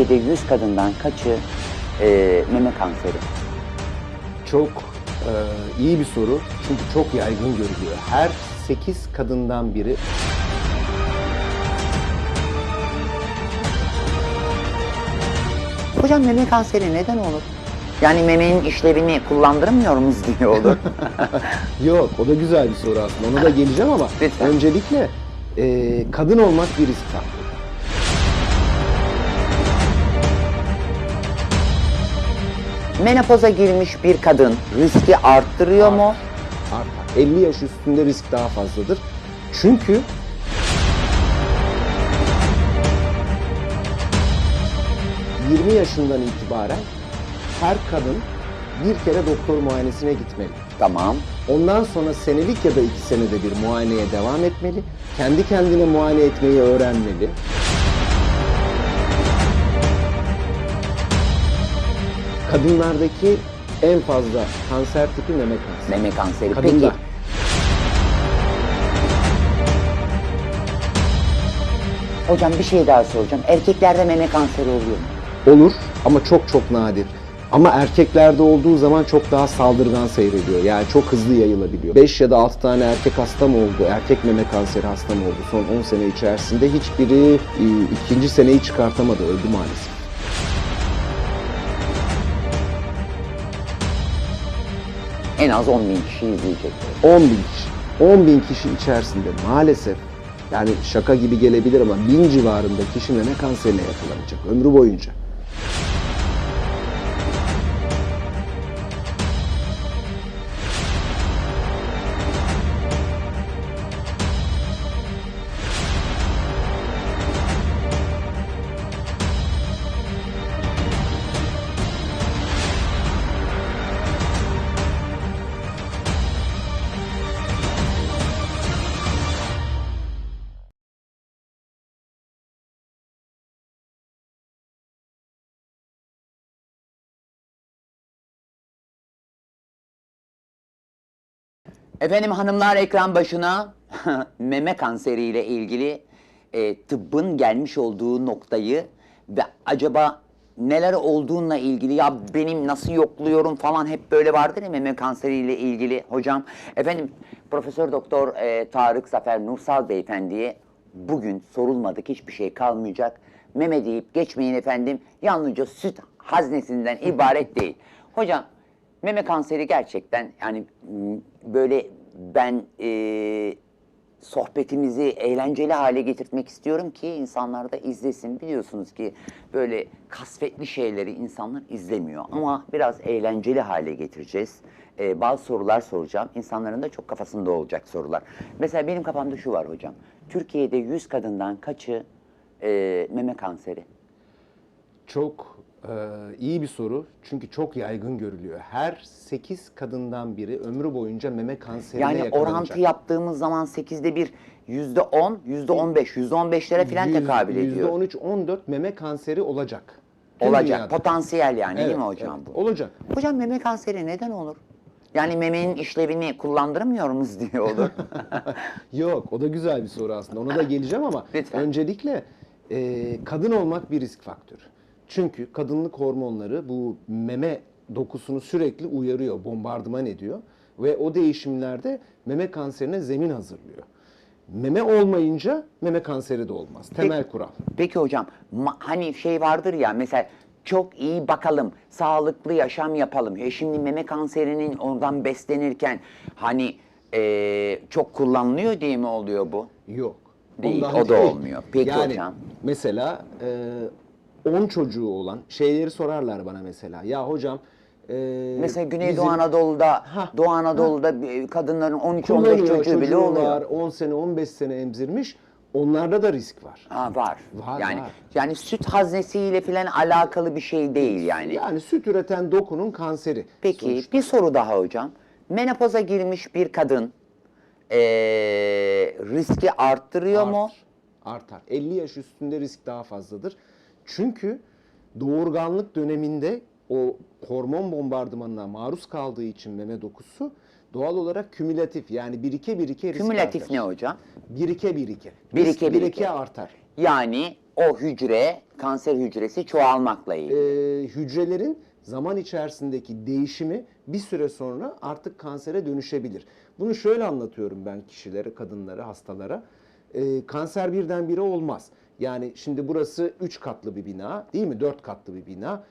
Türkiye'de 100 kadından kaçı e, meme kanseri? Çok e, iyi bir soru çünkü çok yaygın görülüyor. Her 8 kadından biri Hocam meme kanseri neden olur? Yani memenin işlevini kullandırmıyor muyuz diye olur. yok o da güzel bir soru aslında ona da geleceğim ama Lütfen. öncelikle e, kadın olmak bir risk faktörü. Menopoza girmiş bir kadın riski arttırıyor mu? Artar. 50 yaş üstünde risk daha fazladır. Çünkü ...20 yaşından itibaren her kadın bir kere doktor muayenesine gitmeli. Tamam. Ondan sonra senelik ya da iki senede bir muayeneye devam etmeli. Kendi kendine muayene etmeyi öğrenmeli. Kadınlardaki en fazla kanser tipi meme kanseri. Meme kanseri. Kadında. Peki hocam bir şey daha soracağım. Erkeklerde meme kanseri oluyor mu? Olur ama çok çok nadir. Ama erkeklerde olduğu zaman çok daha saldırgan seyrediyor. Yani çok hızlı yayılabiliyor. 5 ya da 6 tane erkek hastam oldu. Erkek meme kanseri hastam oldu. Son 10 sene içerisinde hiçbiri e, ikinci seneyi çıkartamadı. Öldü maalesef. En az 10 bin kişi izleyecek. 10 bin kişi. 10 bin kişi içerisinde maalesef yani şaka gibi gelebilir ama bin civarında kişi meme kanserine yakalanacak ömrü boyunca. Efendim hanımlar ekran başına meme kanseriyle ilgili e, tıbbın gelmiş olduğu noktayı ve acaba neler olduğunla ilgili ya benim nasıl yokluyorum falan hep böyle vardır ya meme kanseriyle ilgili hocam. Efendim Profesör Doktor e, Tarık Zafer Nursal Beyefendi'ye bugün sorulmadık hiçbir şey kalmayacak. Meme deyip geçmeyin efendim yalnızca süt haznesinden ibaret değil. Hocam Meme kanseri gerçekten yani böyle ben e, sohbetimizi eğlenceli hale getirtmek istiyorum ki insanlar da izlesin. Biliyorsunuz ki böyle kasvetli şeyleri insanlar izlemiyor ama biraz eğlenceli hale getireceğiz. E, bazı sorular soracağım. İnsanların da çok kafasında olacak sorular. Mesela benim kafamda şu var hocam. Türkiye'de 100 kadından kaçı e, meme kanseri? Çok e, iyi bir soru çünkü çok yaygın görülüyor. Her 8 kadından biri ömrü boyunca meme kanserine Yani yakalanacak. orantı yaptığımız zaman 8'de bir yüzde 10, yüzde 15, yüzde 15'lere falan Yüz- tekabül ediyor. %13-14 meme kanseri olacak. Tüm Olacak. dünyada. Potansiyel yani değil Evet, mi hocam evet, bu? Olacak. Hocam meme kanseri neden olur? Yani memenin işlevini kullandırmıyor muyuz diye olur. Yok o da güzel bir soru aslında. Ona da geleceğim ama Lütfen. öncelikle e, kadın olmak bir risk faktörü. Çünkü kadınlık hormonları bu meme dokusunu sürekli uyarıyor, bombardıman ediyor ve o değişimlerde meme kanserine zemin hazırlıyor. Meme olmayınca meme kanseri de olmaz. Temel kural. Peki hocam hani şey vardır ya mesela çok iyi bakalım, sağlıklı yaşam yapalım. E şimdi meme kanserinin oradan beslenirken hani eee, çok kullanılıyor diye mi oluyor bu? Yok. Değil, Ondan o da olmuyor. Peki yani, hocam. Mesela e, 10 çocuğu olan şeyleri sorarlar bana mesela. Ya hocam e, Mesela Güneydoğu bizim Anadolu'da, Hah, Doğu Anadolu'da bir- kadınların 13-15 kullanıyor, çocuğu bile oluyor. var, 10 sene 15 sene emzirmiş. Onlarda da risk var. Ha var. Var, yani var. yani süt haznesiyle falan alakalı bir şey değil yani. Yani süt üreten dokunun kanseri. Peki sonuçta. bir soru daha hocam. Menopoza girmiş bir kadın eee, riski arttırıyor mu? Artar. Artar. 50 yaş üstünde risk daha fazladır. Çünkü doğurganlık döneminde o hormon bombardımanına maruz kaldığı için meme dokusu doğal olarak kümülatif yani birike birike risk Kümülatif artar. ne hocam? Birike birike. Birike Risk birike. birike artar. Yani o hücre, kanser hücresi çoğalmakla ilgili. Ee, hücrelerin zaman içerisindeki değişimi bir süre sonra artık kansere dönüşebilir. Bunu şöyle anlatıyorum ben kişilere, kadınlara, hastalara. Ee, kanser birdenbire olmaz. Yani şimdi burası 3 katlı bir bina değil mi? 4 katlı bir bina.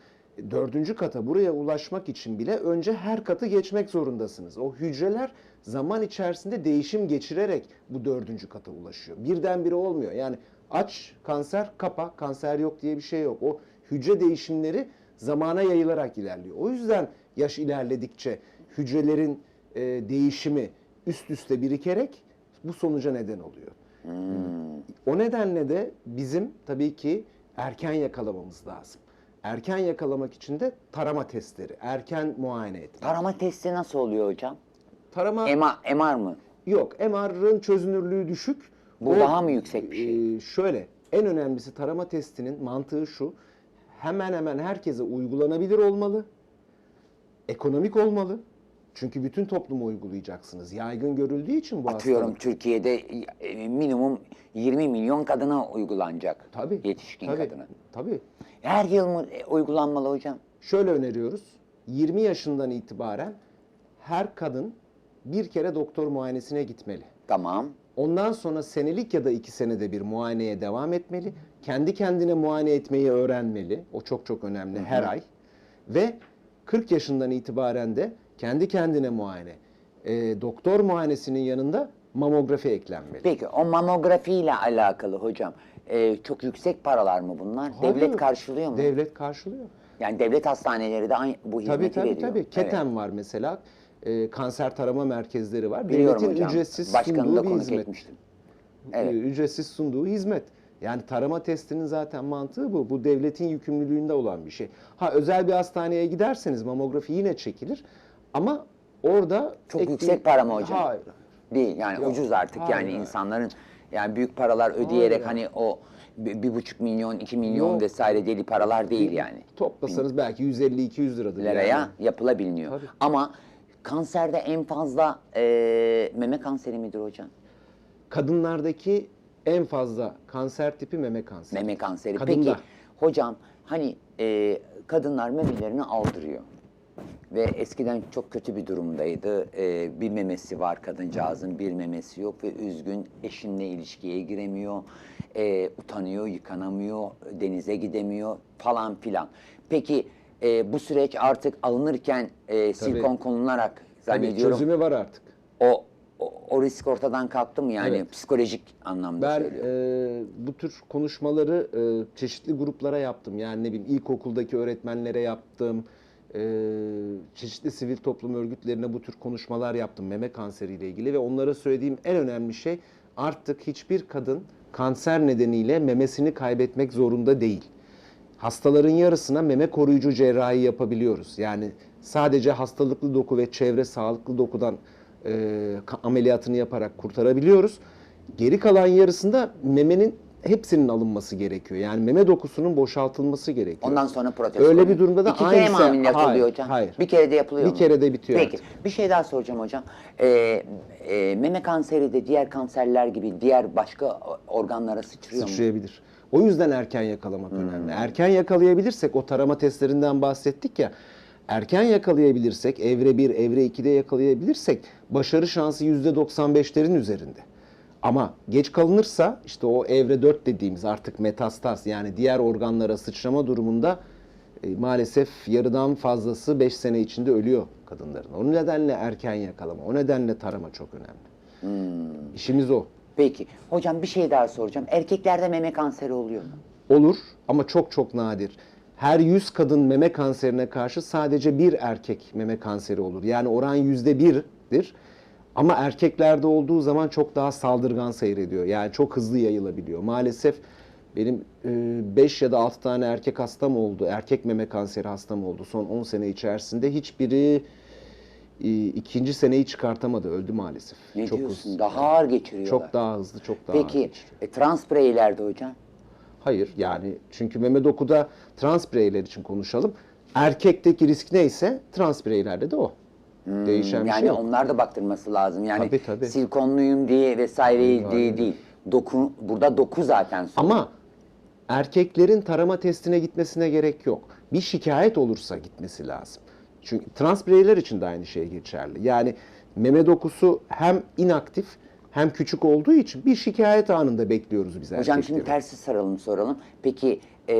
Dördüncü kata buraya ulaşmak için bile önce her katı geçmek zorundasınız. O hücreler zaman içerisinde değişim geçirerek bu dördüncü kata ulaşıyor. Birdenbire olmuyor. Yani aç kanser, kapa kanser yok diye bir şey yok. O hücre değişimleri zamana yayılarak ilerliyor. O yüzden yaş ilerledikçe hücrelerin e, değişimi üst üste birikerek bu sonuca neden oluyor. O nedenle de bizim tabii ki erken yakalamamız lazım. Erken yakalamak için de tarama testleri, erken muayene etmek. Tarama testi nasıl oluyor hocam? Tarama MR, MR mı? yok. MR'ın çözünürlüğü düşük. Bu daha mı yüksek bir şey? e, şöyle, en önemlisi tarama testinin mantığı şu. Hemen hemen herkese uygulanabilir olmalı. Ekonomik olmalı. Çünkü bütün topluma uygulayacaksınız. Yaygın görüldüğü için bu Atıyorum hastalık. Türkiye'de e, minimum 20 milyon kadına uygulanacak. Tabii. Yetişkin tabii, kadına. Tabii. Her yıl mı e, uygulanmalı hocam? Şöyle öneriyoruz. 20 yaşından itibaren her kadın bir kere doktor muayenesine gitmeli. Tamam. Ondan sonra senelik ya da iki senede bir muayeneye devam etmeli. Kendi kendine muayene etmeyi öğrenmeli. O çok çok önemli her ay. Ve 40 yaşından itibaren de kendi kendine muayene. E, doktor muayenesinin yanında mamografi eklenmeli. Peki o mamografi ile alakalı hocam e, çok yüksek paralar mı bunlar? Hayır, Devlet karşılıyor mu? Devlet karşılıyor. yani devlet hastaneleri de aynı, bu hizmeti Tabii tabii veriyor. tabii. Evet. Keten var mesela. E, kanser tarama merkezleri var. Biliyorum Devletin hocam. ücretsiz Başkanını sunduğu da bir konuk hizmet. etmiştim. Evet. e, ücretsiz sunduğu hizmet. Yani tarama testinin zaten mantığı bu. Bu devletin yükümlülüğünde olan bir şey. Ha özel bir hastaneye giderseniz mamografi yine çekilir. Ama orada Çok ek- yüksek para mı hocam? Hayır. Değil yani Yok, ucuz artık hayır, yani hayır. insanların yani büyük paralar ödeyerek Hayır. hani o bir, bir buçuk milyon, iki milyon Yok. vesaire deli paralar değil yani. Toplasanız belki 150-200 liradır. Liraya yani. yapılabiliyor. Tabii. Ama kanserde en fazla e, meme kanseri midir hocam? Kadınlardaki en fazla kanser tipi meme kanseri. Meme kanseri. Kadında. Peki hocam hani e, kadınlar memelerini aldırıyor. Ve eskiden çok kötü bir durumdaydı. E, bir memesi var kadıncağızın, bir memesi yok ve üzgün eşinle ilişkiye giremiyor. E, utanıyor, yıkanamıyor, denize gidemiyor falan filan. Peki e, bu süreç artık alınırken e, silikon konularak Tabii zannediyorum çözümü var artık. o, o, o risk ortadan kalktı mı yani Evet. psikolojik anlamda Ben söylüyorum. e, bu tür konuşmaları e, çeşitli gruplara yaptım. Yani ne bileyim ilkokuldaki öğretmenlere yaptım. E, çeşitli sivil toplum örgütlerine bu tür konuşmalar yaptım meme kanseriyle ilgili ve onlara söylediğim en önemli şey artık hiçbir kadın kanser nedeniyle memesini kaybetmek zorunda değil. Hastaların yarısına meme koruyucu cerrahi yapabiliyoruz. Yani sadece hastalıklı doku ve çevre sağlıklı dokudan e, ameliyatını yaparak kurtarabiliyoruz. Geri kalan yarısında memenin hepsinin alınması gerekiyor. Yani meme dokusunun boşaltılması gerekiyor. Ondan sonra protez Öyle bir durumda da İki aynı kere mi ameliyat Hayır, oluyor hocam? hayır. Bir kere de yapılıyor Bir mu? kere de bitiyor Peki bir şey daha soracağım hocam. Ee, e, meme kanseri de diğer kanserler gibi diğer başka organlara sıçrıyor mu? sıçrayabilir. O yüzden erken yakalamak önemli. Erken yakalayabilirsek o tarama testlerinden bahsettik ya. Erken yakalayabilirsek, evre 1, evre 2'de yakalayabilirsek başarı şansı %95'lerin üzerinde. Ama geç kalınırsa işte o evre 4 dediğimiz artık metastaz yani diğer organlara sıçrama durumunda e, maalesef yarıdan fazlası 5 sene içinde ölüyor kadınların. O nedenle erken yakalama, o nedenle tarama çok önemli. İşimiz o. Peki hocam bir şey daha soracağım. Erkeklerde meme kanseri oluyor mu? Olur ama çok çok nadir. Her 100 kadın meme kanserine karşı sadece bir erkek meme kanseri olur. Yani oran yüzde birdir. Ama erkeklerde olduğu zaman çok daha saldırgan seyrediyor. Yani çok hızlı yayılabiliyor. Maalesef benim 5 ya da 6 tane erkek hastam oldu. Erkek meme kanseri hastam oldu son 10 sene içerisinde. Hiçbiri e, ikinci seneyi çıkartamadı. Öldü maalesef. Ne çok diyorsun? hızlı. Daha ağır geçiriyorlar. Çok daha hızlı, çok daha ağır Peki geçiriyor. e, trans bireylerde hocam? Hayır yani çünkü meme dokuda trans bireyler için konuşalım. Erkekteki risk neyse trans bireylerde de o. Değişen bir Hmm, Yani şey yok. onlar da baktırması lazım. Yani Tabii, tabii. silikonluyum diye vesaire Hayır, diye değil. Doku, burada doku zaten sorun. Ama erkeklerin tarama testine gitmesine gerek yok. Bir şikayet olursa gitmesi lazım. Çünkü trans bireyler için de aynı şey geçerli. Yani meme dokusu hem inaktif hem küçük olduğu için bir şikayet anında bekliyoruz biz Hocam şimdi erkekleri. tersi saralım soralım. Peki e,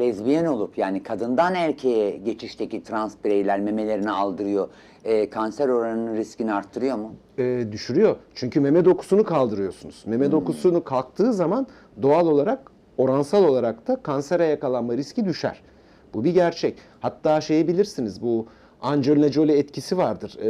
lezbiyen olup yani kadından erkeğe geçişteki trans bireyler memelerini aldırıyor. E, kanser oranının riskini arttırıyor mu? e, düşürüyor. Çünkü meme dokusunu kaldırıyorsunuz. Meme dokusunu kalktığı zaman doğal olarak oransal olarak da kansere yakalanma riski düşer. Bu bir gerçek. Hatta şeyi bilirsiniz bu Angelina Jolie etkisi vardır. E,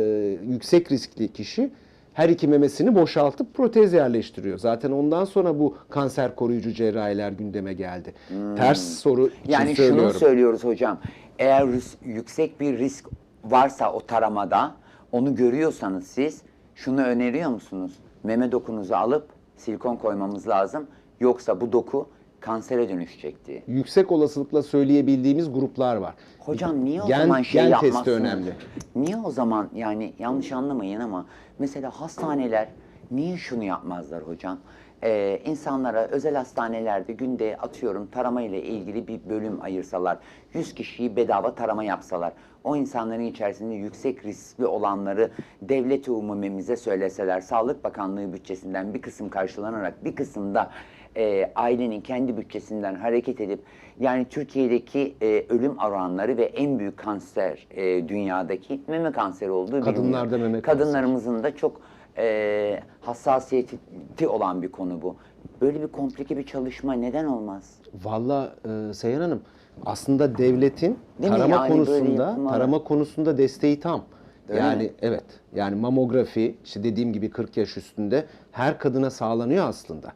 yüksek riskli kişi her iki memesini boşaltıp protez yerleştiriyor. Zaten ondan sonra bu kanser koruyucu cerrahiler gündeme geldi. Ters soru için Hmm. Yani söylüyorum. şunu söylüyoruz hocam. Eğer yüksek bir risk varsa o taramada onu görüyorsanız siz şunu öneriyor musunuz? Meme dokunuzu alıp silikon koymamız lazım. Yoksa bu doku kansere dönüşecek diye. Yüksek olasılıkla söyleyebildiğimiz gruplar var. Hocam niye o Gen- zaman şey gen testi önemli. Niye o zaman yani yanlış anlamayın ama mesela hastaneler niye şunu yapmazlar hocam? Ee, insanlara özel hastanelerde günde atıyorum tarama ile ilgili bir bölüm ayırsalar, 100 kişiyi bedava tarama yapsalar, o insanların içerisinde yüksek riskli olanları devlet umumimize söyleseler, Sağlık Bakanlığı bütçesinden bir kısım karşılanarak bir kısım da e, ailenin kendi bütçesinden hareket edip yani Türkiye'deki e, ölüm oranları ve en büyük kanser e, dünyadaki meme kanseri olduğu Kadınlarda biliniyor. meme kanseri. Kadınlarımızın da çok e, hassasiyeti olan bir konu bu. Böyle bir komplike bir çalışma neden olmaz? Valla e, Seyhan Hanım aslında devletin Değil tarama Yani konusunda tarama konusunda desteği tam. Öyle yani mi? evet. Yani mamografi işte dediğim gibi 40 yaş üstünde her kadına sağlanıyor aslında.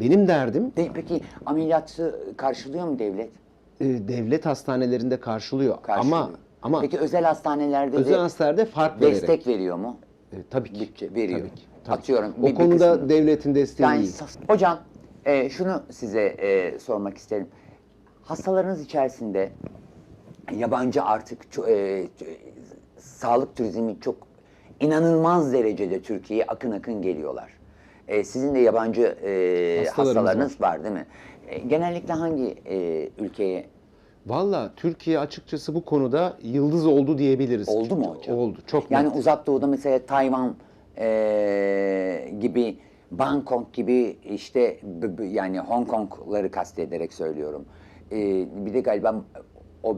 Benim derdim De, peki ameliyatı karşılıyor mu devlet? e, devlet hastanelerinde karşılıyor. Karşılıyor. Ama ama Peki özel hastanelerde özel de hastanelerde fark vererek. destek veriyor mu? E, tabii ki. Bütçe veriyor. Tabii ki, tabii. Atıyorum, O bir- bir konuda kısmını. devletin desteği Yani sas- hocam e, şunu size e, sormak isterim. Hastalarınız içerisinde yabancı artık e, sağlık turizmi çok inanılmaz derecede Türkiye'ye akın akın geliyorlar. E, sizin de yabancı e, hastalarınız var. değil mi? E, genellikle hangi e, ülkeye Valla Türkiye açıkçası bu konuda yıldız oldu diyebiliriz. oldu mu hocam? Oldu. Çok Yani net. uzak doğuda mesela Tayvan e, gibi, Bangkok gibi işte yani Hong Kong'ları kastederek söylüyorum. E, bir de galiba o,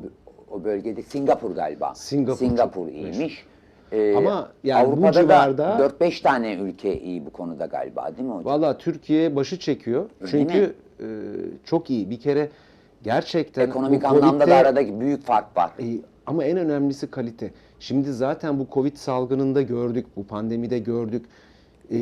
o bölgede Singapur galiba. Singapur Singapur iyiymiş. E, Ama yani bu Avrupa'da civarda- da 4-5 tane ülke iyi bu konuda galiba değil mi hocam? Valla Türkiye başı çekiyor. Öyle Çünkü e, çok iyi. Bir kere gerçekten Ekonomik bu anlamda Covid'de- da arada büyük fark var. E, ama en önemlisi kalite. Şimdi zaten bu Covid salgınında gördük, bu pandemide gördük. E,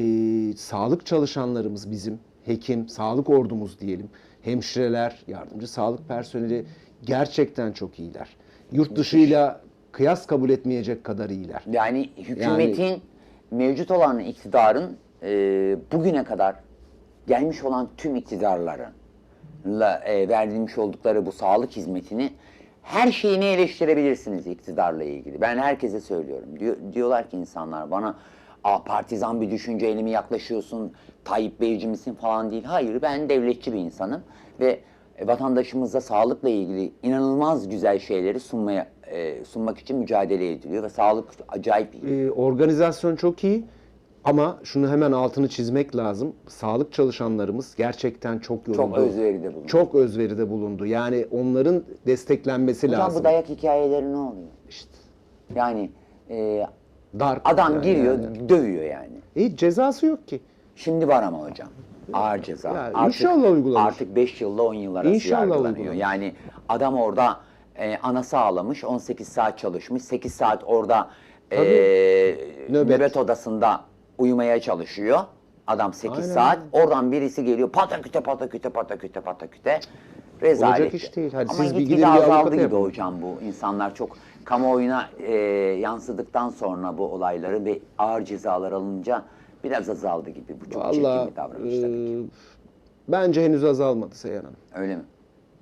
sağlık çalışanlarımız bizim, hekim, sağlık ordumuz diyelim, hemşireler, yardımcı sağlık personeli gerçekten çok iyiler. Yurt dışıyla kıyas kabul etmeyecek kadar iyiler. Yani hükümetin mevcut olan iktidarın e, bugüne kadar gelmiş olan tüm iktidarlarla e, verilmiş oldukları bu sağlık hizmetini her şeyini eleştirebilirsiniz iktidarla ilgili. Ben herkese söylüyorum. Diyor, diyorlar ki insanlar bana Aa, partizan bir düşünceyle mi yaklaşıyorsun, Tayyip Beyci misin falan değil. Hayır ben devletçi bir insanım ve vatandaşımıza sağlıkla ilgili inanılmaz güzel şeyleri sunmaya e, sunmak için mücadele ediliyor ve sağlık acayip iyi. Ee, organizasyon çok iyi ama şunu hemen altını çizmek lazım. Sağlık çalışanlarımız gerçekten çok yoruldu. Çok özveride bulundu. Çok özveride bulundu. Yani onların desteklenmesi Hocam lazım. bu dayak hikayeleri ne oluyor? İşte Yani e, darp. adam yani- giriyor, yani. dövüyor yani. E, cezası yok ki. Şimdi var ama hocam. Ağır ceza. Ya inşallah uygulanır. Artık 5 yılla 10 yıl arası İnşallah yargılanıyor. uygulanır. Yani adam orada e, anası ağlamış, 18 saat çalışmış, 8 saat orada e, Nöbet. nöbet. odasında uyumaya çalışıyor. Adam 8 Aynen. saat, oradan birisi geliyor pataküte pataküte pataküte pataküte. Rezalet. Olacak iş değil. Hadi Ama siz bir gidin bir avukata azaldı gibi yapın. hocam bu. İnsanlar çok kamuoyuna e, yansıdıktan sonra bu olayları ve ağır cezalar alınca biraz azaldı gibi. Bu çok Vallahi çirkin bir davranış tabii e, ki. bence henüz azalmadı Seyhan Hanım. Öyle mi?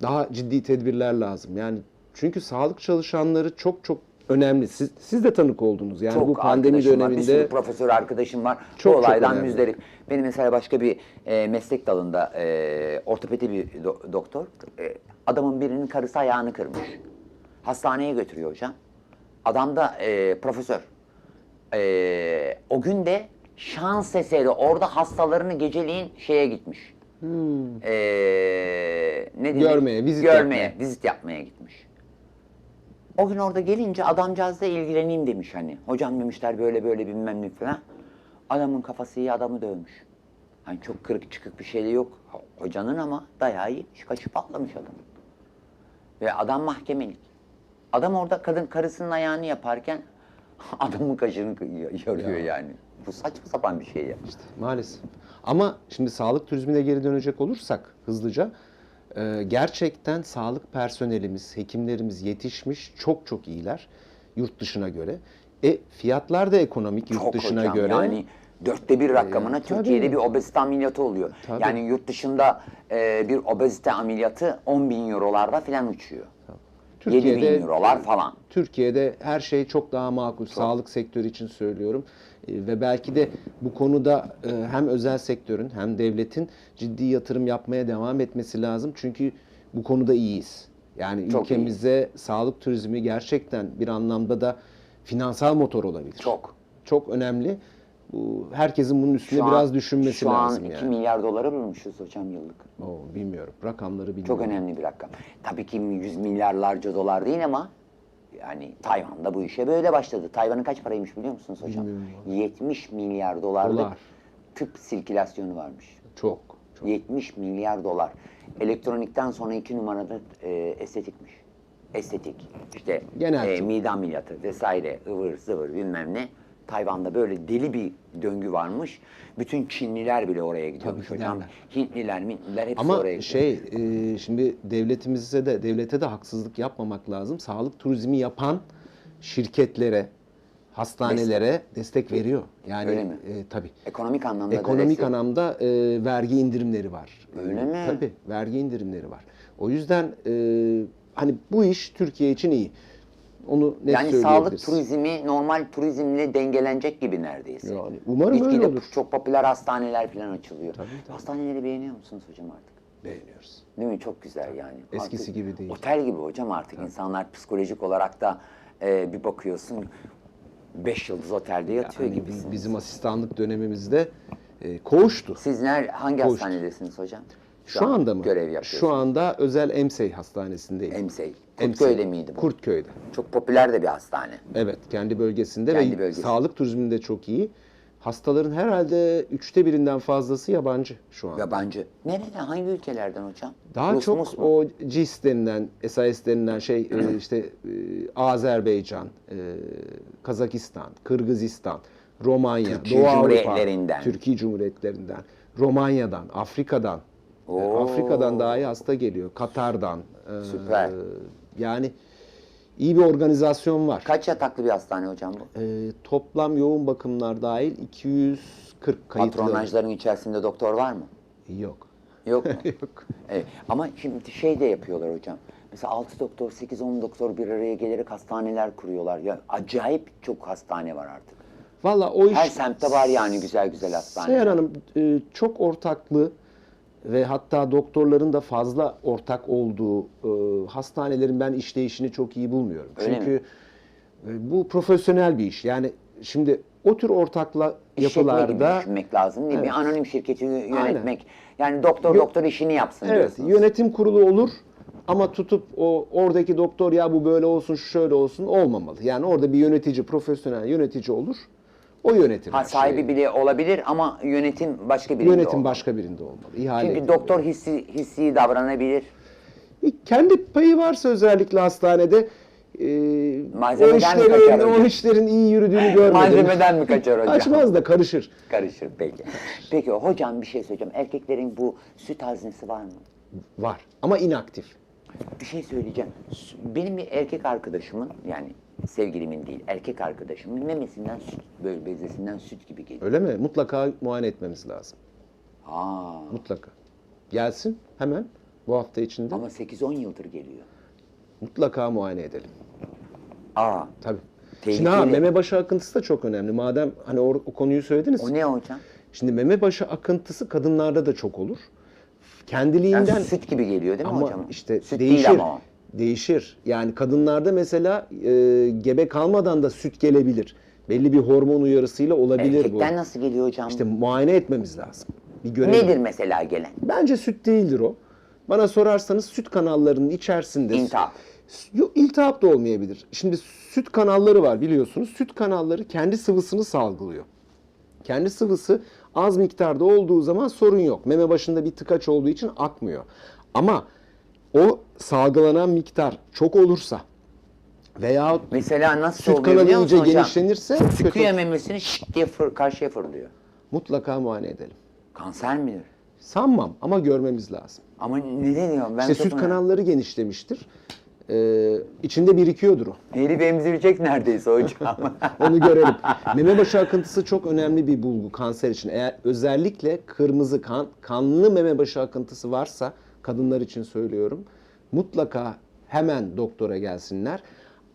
Daha ciddi tedbirler lazım. Yani çünkü sağlık çalışanları çok çok önemli. Siz, siz de tanık oldunuz. Yani çok bu pandemi arkadaşım var, bir döneminde sürü profesör arkadaşım var. Çok, bu çok olaydan önemli. müzdarip. Benim mesela başka bir e, meslek dalında e, ortopedi bir do- doktor. e, adamın birinin karısı ayağını kırmış. Hastaneye götürüyor hocam. Adam da e, profesör. E, o gün de şans eseri orada hastalarını geceliğin şeye gitmiş. E, ne? Hmm. Görmeye, vizit Görmeye, yapmaya. vizit yapmaya gitmiş. O gün orada gelince adamcağızla ilgileneyim demiş hani. Hocam demişler böyle böyle bilmem ne falan. Adamın kafası iyi adamı dövmüş. Hani çok kırık çıkık bir şey de yok. Hocanın ama dayağı yemiş. Kaçı patlamış adam. Ve adam mahkemelik. Adam orada kadın karısının ayağını yaparken adamın kaşını yarıyor yani. Bu saçma sapan bir şey ya. Maalesef. Ama şimdi sağlık turizmine geri dönecek olursak hızlıca e, gerçekten sağlık personelimiz, hekimlerimiz yetişmiş çok çok iyiler yurt dışına göre. E fiyatlar da ekonomik yurt Çok dışına hocam, göre. Yani dörtte bir rakamına Ee, Türkiye'de bir obezite ameliyatı oluyor. Tabii. Yani yurt dışında e, bir obezite ameliyatı 10 bin eurolarda falan uçuyor. 7 bin eurolar falan. Türkiye'de her şey çok daha makul. Sağlık sektörü için söylüyorum. E, Ve belki de bu konuda e, hem özel sektörün hem devletin ciddi yatırım yapmaya devam etmesi lazım. Çünkü bu konuda iyiyiz. Yani Çok ülkemize sağlık turizmi gerçekten bir anlamda da finansal motor olabilir. Çok. Çok önemli. Herkesin bunun üstüne Şu an- biraz düşünmesi şu lazım an 2 yani. milyar doları bulmuşuz hocam yıllık. Oo, bilmiyorum. Rakamları bilmiyorum. Çok önemli bir rakam. Tabii ki yüz milyarlarca dolar değil ama yani Tayvan'da bu işe böyle başladı. Tayvan'ın kaç paraymış biliyor musunuz hocam? 70 milyar dolarlık Dolar. tıp sirkülasyonu varmış. Çok. çok. 70 milyar dolar. Elektronikten sonra iki numarada e, estetikmiş. Estetik. İşte Genel e, mide ameliyatı vesaire ıvır zıvır bilmem ne. Tayvan'da böyle deli bir döngü varmış. Bütün Çinliler bile oraya gidiyormuş Tabii hocam. Hintliler, Mintliler hepsi Ama oraya gidiyor. şey e, şimdi devletimize de devlete de haksızlık yapmamak lazım. Sağlık turizmi yapan şirketlere, hastanelere destek, veriyor. Yani Öyle mi? e, tabii. Ekonomik anlamda da Ekonomik destek. anlamda e, vergi indirimleri var. Öyle E, mi? Tabii vergi indirimleri var. O yüzden e, hani bu iş Türkiye için iyi. Onu net Yani sağlık turizmi normal turizmle dengelenecek gibi neredeyse. Yani umarım öyle Gitgide olur. çok popüler hastaneler falan açılıyor. Tabii, tabii. Hastaneleri beğeniyor musunuz hocam artık? Beğeniyoruz. Değil mi? Çok güzel yani. Eskisi Artık gibi değil. Otel gibi hocam artık. insanlar psikolojik olarak da e, bir bakıyorsun beş yıldız otelde yatıyor Yani gibisiniz. biz- bizim asistanlık dönemimizde e, koğuştu. Sizler hangi Koş. hastanedesiniz hocam? Şu, anda mı? Görev yapıyorsunuz. Şu anda özel Emsey Hastanesi'ndeyim. Emsey. Emsey. Kurtköy'de miydi bu? Kurtköy'de. Çok popüler de bir hastane. Evet, kendi bölgesinde Kendi ve bölgesinde. sağlık turizminde çok iyi. Hastaların herhalde üçte birinden fazlası yabancı şu an. Yabancı. Nereden? Hangi ülkelerden hocam? Daha Rus, çok Mus mu? o CIS denilen, SAS denilen şey e, işte e, Azerbaycan, e, Kazakistan, Kırgızistan, Romanya, Türkiye Doğu Avrupa, Cumhuriyetlerinden. Türkiye Cumhuriyetlerinden, Romanya'dan, Afrika'dan. E, Oo. Afrika'dan dahi hasta geliyor. Katar'dan. e, Süper. Yani iyi bir organizasyon var. Kaç yataklı bir hastane hocam bu? E, toplam yoğun bakımlar dahil 240 kayıtlı. Patronajların içerisinde doktor var mı? Yok. Yok mu? Yok. Evet. Ama şimdi şey de yapıyorlar hocam. Mesela 6 doktor, 8-10 doktor bir araya gelerek hastaneler kuruyorlar. Ya acayip çok hastane var artık. Valla o iş... Her semtte var yani güzel güzel hastane. Seher Hanım e, çok ortaklı ve hatta doktorların da fazla ortak olduğu e, hastanelerin ben işleyişini çok iyi bulmuyorum. Öyle Çünkü e, bu profesyonel bir iş. Yani şimdi o tür ortakla yapılarda düşünmek lazım değil mi? Evet. Bir anonim şirketi yö- yönetmek. Aynen. Yani doktor Yo- doktor işini yapsın evet diyorsunuz. yönetim kurulu olur ama tutup o oradaki doktor ya bu böyle olsun şöyle olsun olmamalı. Yani orada bir yönetici, profesyonel yönetici olur. O yönetir. Ha her sahibi şeyi. bile olabilir ama yönetim başka birinde Yönetim olmalı. başka birinde olmalı. İhale Çünkü ediliyor. doktor hissi, hissi davranabilir. E, Kendi payı varsa özellikle hastanede e, Malzemeden o mi işlerin, hocam? o işlerin iyi yürüdüğünü görmedim. Malzemeden mi kaçar hocam? Kaçmaz da karışır. Karışır peki. Peki hocam bir şey söyleyeceğim. Erkeklerin bu süt haznesi var mı? Var ama inaktif. Bir şey söyleyeceğim. Benim bir erkek arkadaşımın yani sevgilimin değil erkek arkadaşımın memesinden süt böyle bezesinden süt gibi geliyor. Öyle mi? Mutlaka muayene etmemiz lazım. Aa, Mutlaka. Gelsin hemen bu hafta içinde. ama 8-10 yıldır geliyor. Mutlaka muayene edelim. Aa. Tabii. Tehlikeli. Şimdi ha, meme başı akıntısı da çok önemli. Madem hani o, o konuyu söylediniz. O ne hocam? Şimdi meme başı akıntısı kadınlarda da çok olur. Kendiliğinden Yani süt gibi geliyor değil mi ama hocam? işte süt değişir. değil ama. Değişir. Yani kadınlarda mesela e, gebe kalmadan da süt gelebilir. Belli bir hormon uyarısıyla olabilir Erkekten bu. nasıl geliyor hocam? İşte muayene etmemiz lazım. Bir görelim. Nedir mesela gelen? Bence süt değildir o. Bana sorarsanız süt kanallarının içerisinde İltihap. Yok iltihap da olmayabilir. Şimdi süt kanalları var biliyorsunuz. Süt kanalları kendi sıvısını salgılıyor. Kendi sıvısı az miktarda olduğu zaman sorun yok. Meme başında bir tıkaç olduğu için akmıyor. Ama o salgılanan miktar çok olursa veya Mesela nasıl süt oluyor kanalı biliyor musun iyice hocam? genişlenirse kötü. Sıkıyor memesini şık diye fır, karşıya fırlıyor. mutlaka muayene edelim. Kanser midir? Sanmam ama görmemiz lazım. Ama ne deniyor? Ben İşte çok süt merak- kanalları genişlemiştir. Ee, içinde birikiyordur o. Herif emzirecek neredeyse hocam. Onu görelim. Meme başı akıntısı çok önemli bir bulgu kanser için. Eğer özellikle kırmızı kan, kanlı meme başı akıntısı varsa kadınlar için söylüyorum. Mutlaka hemen doktora gelsinler.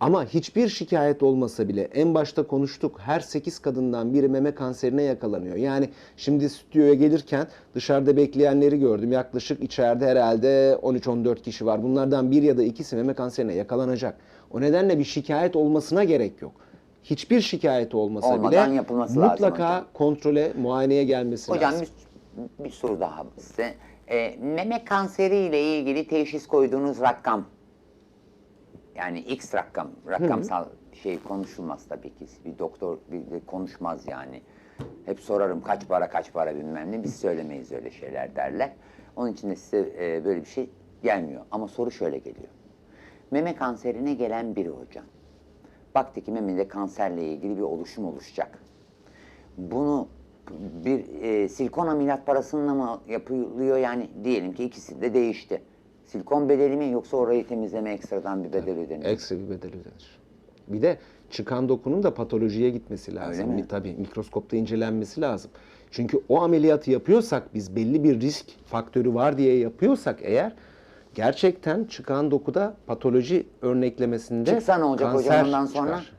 Ama hiçbir şikayet olmasa bile en başta konuştuk her 8 kadından biri meme kanserine yakalanıyor. Yani şimdi stüdyoya gelirken dışarıda bekleyenleri gördüm. Yaklaşık içeride herhalde 13-14 kişi var. Bunlardan bir ya da ikisi meme kanserine yakalanacak. O nedenle bir şikayet olmasına gerek yok. Hiçbir şikayet olmasa Olmadan bile yapılması lazım mutlaka hocam. kontrole, muayeneye gelmesi hocam lazım. bir, bir soru daha size. Ee, meme kanseri ile ilgili teşhis koyduğunuz rakam yani X rakam, rakamsal şey konuşulmaz tabii ki. Bir doktor bir de konuşmaz yani. Hep sorarım kaç para kaç para bilmem ne. Biz söylemeyiz öyle şeyler derler. Onun için de size e, böyle bir şey gelmiyor. Ama soru şöyle geliyor. Meme kanserine gelen biri hocam. Baktı ki memede kanserle ilgili bir oluşum oluşacak. Bunu bir e, silikon ameliyat parasıyla mı yapılıyor yani diyelim ki ikisi de değişti. Silikon bedeli mi yoksa orayı temizleme ekstradan bir bedel ödeniyor? Ekstra bir bedel ödenir. Bir de çıkan dokunun da patolojiye gitmesi lazım. Öyle mi? Tabii mikroskopta incelenmesi lazım. Çünkü o ameliyatı yapıyorsak biz belli bir risk faktörü var diye yapıyorsak eğer gerçekten çıkan dokuda patoloji örneklemesinde Çıksa ne olacak hocam kanser ondan sonra? çıkar.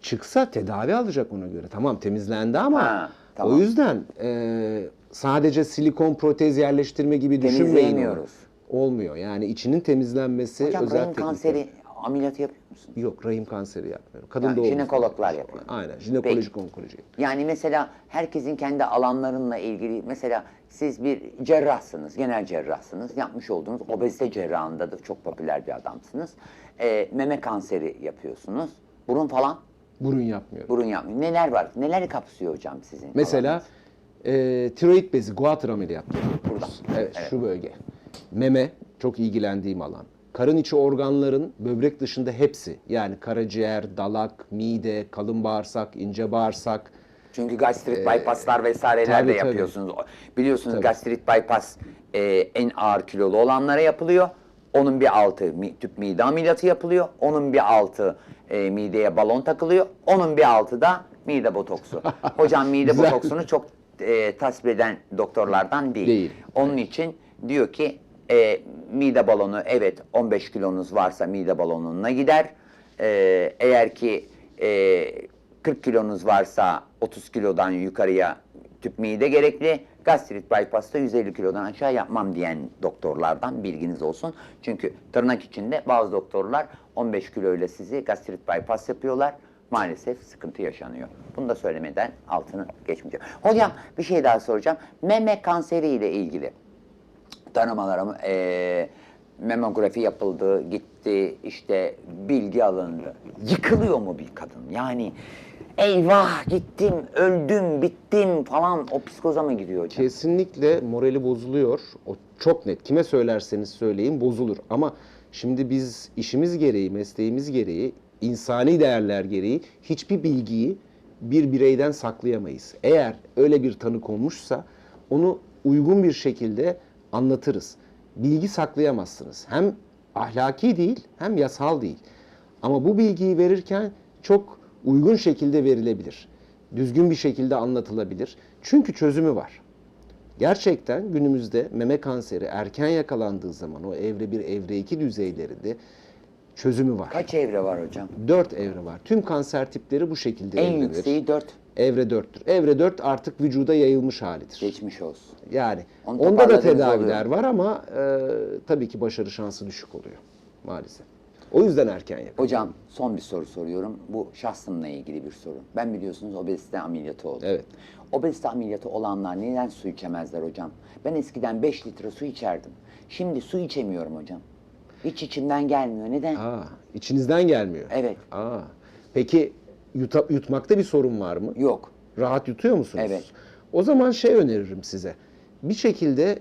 Çıksa tedavi alacak ona göre. Tamam temizlendi ama Ha, tamam. o yüzden e, sadece silikon protez yerleştirme gibi düşünmeyin. onu. Olmuyor. Yani içinin temizlenmesi Hocam özel rahim teknikler. kanseri ameliyatı yapıyor musun? Yok rahim kanseri yapmıyorum. Kadın Yani doğum. jinekologlar yapıyor. Aynen jinekolojik onkoloji. Yani mesela herkesin kendi alanlarınla ilgili mesela siz bir cerrahsınız, genel cerrahsınız. Yapmış olduğunuz obezite cerrahında da çok popüler bir adamsınız. Ee, meme kanseri yapıyorsunuz. Burun falan Burun yapmıyorum. burun yapmıyor. Neler var? Neleri kapsıyor hocam sizin? Mesela alanınız? e, tiroid bezi, guatr ameliyatları. Burada. Evet, şu bölge. Meme çok ilgilendiğim alan. Karın içi organların böbrek dışında hepsi yani karaciğer, dalak, mide, kalın bağırsak, ince bağırsak, Çünkü gastrit bypasslar vesaireler tabii, de tabii. yapıyorsunuz. Biliyorsunuz Tabii. gastrit bypass e, en ağır kilolu olanlara yapılıyor. Onun bir altı mi- tüp mide ameliyatı yapılıyor. Onun bir altı e, mideye balon takılıyor. Onun bir altı da mide botoksu. Hocam mide botoksunu çok e, tasvip eden doktorlardan değil. Değil. Onun için diyor ki e, mide balonu evet 15 kilonuz varsa mide balonuna gider. E, eğer ki e, 40 kilonuz varsa 30 kilodan yukarıya tüp mide gerekli. Gastrit bypass'ta 150 kilodan aşağı yapmam diyen doktorlardan bilginiz olsun. Çünkü tırnak içinde bazı doktorlar 15 kilo ile sizi gastrit bypass yapıyorlar. Maalesef sıkıntı yaşanıyor. Bunu da söylemeden altını geçmeyeceğim. Hocam bir şey daha soracağım. Meme kanseri ile ilgili tanımalarım eee memografi yapıldı, gitti, işte bilgi alındı. Yıkılıyor mu bir kadın? Yani eyvah gittim, öldüm, bittim falan o psikoza mı gidiyor hocam? Kesinlikle morali bozuluyor. O çok net. Kime söylerseniz söyleyin bozulur. Ama şimdi biz işimiz gereği, mesleğimiz gereği, insani değerler gereği hiçbir bilgiyi bir bireyden saklayamayız. Eğer öyle bir tanı konmuşsa onu uygun bir şekilde anlatırız. Bilgi saklayamazsınız. Hem ahlaki değil hem yasal değil. Ama bu bilgiyi verirken çok uygun şekilde verilebilir. Düzgün bir şekilde anlatılabilir. Çünkü çözümü var. Gerçekten günümüzde meme kanseri erken yakalandığı zaman o evre 1, evre 2 düzeylerinde çözümü var. Kaç evre var hocam? 4 evre var. Tüm kanser tipleri bu şekilde En evredir. yükseği 4. Evre 4'tür. Evre 4 artık vücuda yayılmış halidir. Geçmiş olsun. Yani Onu onda da toparladığınız tedaviler oluyor. var ama e, tabii ki başarı şansı düşük oluyor maalesef. O yüzden erken yakın. Hocam son bir soru soruyorum. Bu şahsımla ilgili bir soru. Ben biliyorsunuz obezite ameliyatı oldum. Evet. Obezite ameliyatı olanlar neden su içemezler hocam? Ben eskiden 5 litre su içerdim. Şimdi su içemiyorum hocam. Hiç içimden gelmiyor. Neden? Aa, içinizden gelmiyor. Evet. Aa, peki yuta- yutmakta bir sorun var mı? Yok. Rahat yutuyor musunuz? Evet. O zaman şey öneririm size. Bir şekilde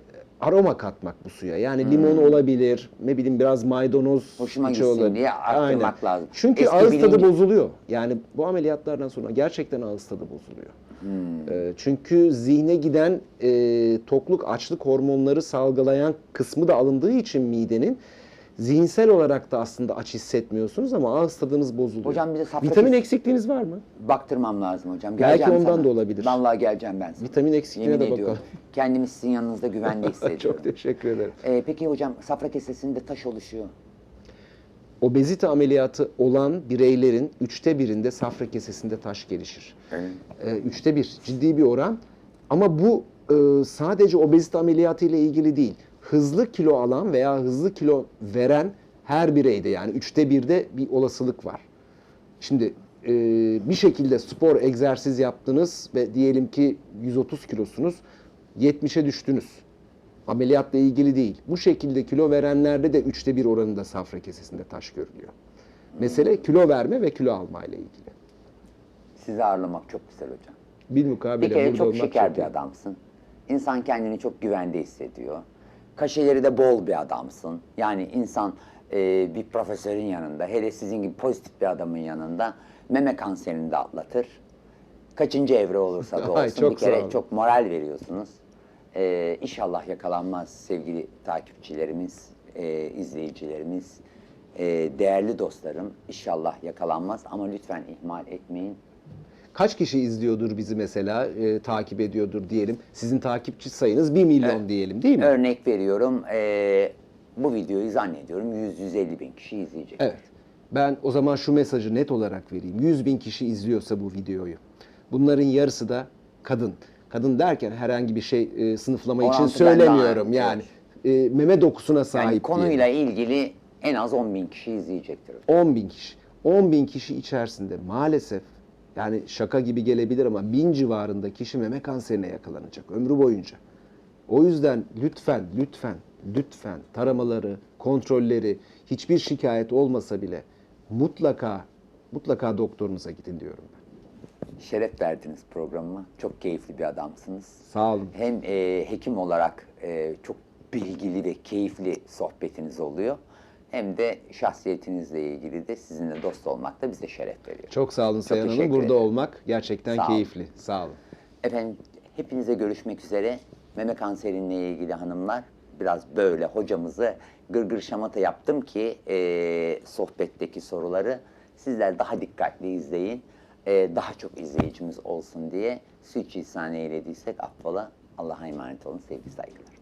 aroma katmak bu suya. Yani limon olabilir, ne bileyim biraz maydanoz Hmm. Hoşuma gitsin olabilir. diye arttırmak lazım. Çünkü Eski ağız tadı bilinci- bozuluyor. Yani bu ameliyatlardan sonra gerçekten ağız tadı bozuluyor. Hmm. Ee, çünkü zihne giden e, tokluk, açlık hormonları salgılayan kısmı da alındığı için midenin zihinsel olarak da aslında aç hissetmiyorsunuz ama ağız tadınız bozuluyor. Hocam bir de safra Vitamin kes- eksikliğiniz var mı? Baktırmam lazım hocam. Belki Geleceğim ondan sana. da olabilir. Vallahi geleceğim ben sana. Vitamin eksikliğine Yemin de ediyorum. bakalım. Kendimi sizin yanınızda güvende hissediyorum. Çok teşekkür ederim. Ee, peki hocam safra kesesinde taş oluşuyor. Obezite ameliyatı olan bireylerin üçte birinde safra kesesinde taş gelişir. Ee, üçte bir ciddi bir oran. Ama bu e, sadece obezite ameliyatı ile ilgili değil. Hızlı kilo alan veya hızlı kilo veren her bireyde yani üçte birde bir olasılık var. Şimdi e, bir şekilde spor, egzersiz yaptınız ve diyelim ki 130 kilosunuz, 70'e düştünüz. Ameliyatla ilgili değil. Bu şekilde kilo verenlerde de üçte bir oranında safra kesesinde taş görülüyor. Mesele kilo verme ve kilo alma ile ilgili. Sizi ağırlamak çok güzel hocam. Bir Bir kere burada çok olmak şeker çok bir adamsın. İnsan kendini çok güvende hissediyor. Kaşeleri de bol bir adamsın. Yani insan e, bir profesörün yanında, hele sizin gibi pozitif bir adamın yanında meme kanserini de atlatır. Kaçıncı evre olursa da Ay, olsun çok bir kere çok moral veriyorsunuz. E, inşallah yakalanmaz sevgili takipçilerimiz, e, izleyicilerimiz, e, değerli dostlarım. İnşallah yakalanmaz ama lütfen ihmal etmeyin. Kaç kişi izliyordur bizi mesela, e, takip ediyordur diyelim. Sizin takipçi sayınız 1 milyon diyelim değil mi? Örnek veriyorum, eee, bu videoyu zannediyorum 100-150 bin kişi izleyecek. Evet. Ben o zaman şu mesajı net olarak vereyim. 100 bin kişi izliyorsa bu videoyu. Bunların yarısı da kadın. Kadın derken herhangi bir şey e, sınıflama için söylemiyorum. Yani e, meme dokusuna sahip Yani diyelim. konuyla ilgili en az 10 bin kişi izleyecektir. 10 bin kişi. 10 bin kişi içerisinde maalesef yani şaka gibi gelebilir ama bin civarında kişi meme kanserine yakalanacak ömrü boyunca. O yüzden lütfen, lütfen, lütfen taramaları, kontrolleri hiçbir şikayet olmasa bile mutlaka, mutlaka doktorunuza gidin diyorum ben. Şeref verdiniz programıma. Çok keyifli bir adamsınız. Sağ olun. Hem eee, hekim olarak eee, çok bilgili ve keyifli sohbetiniz oluyor. Hem de şahsiyetinizle ilgili de sizinle dost olmak da bize şeref veriyor. Çok sağ olun Sayın Hanım. Burada ederim. olmak gerçekten Sağ olun. keyifli. Sağ olun. Efendim hepinize görüşmek üzere. Meme kanserinle ilgili hanımlar biraz böyle hocamızı gırgır şamata yaptım ki eee, sohbetteki soruları sizler daha dikkatli izleyin. Eee, daha çok izleyicimiz olsun diye suç ihsan eylediysek affola. Allah'a emanet olun sevgili saygılar.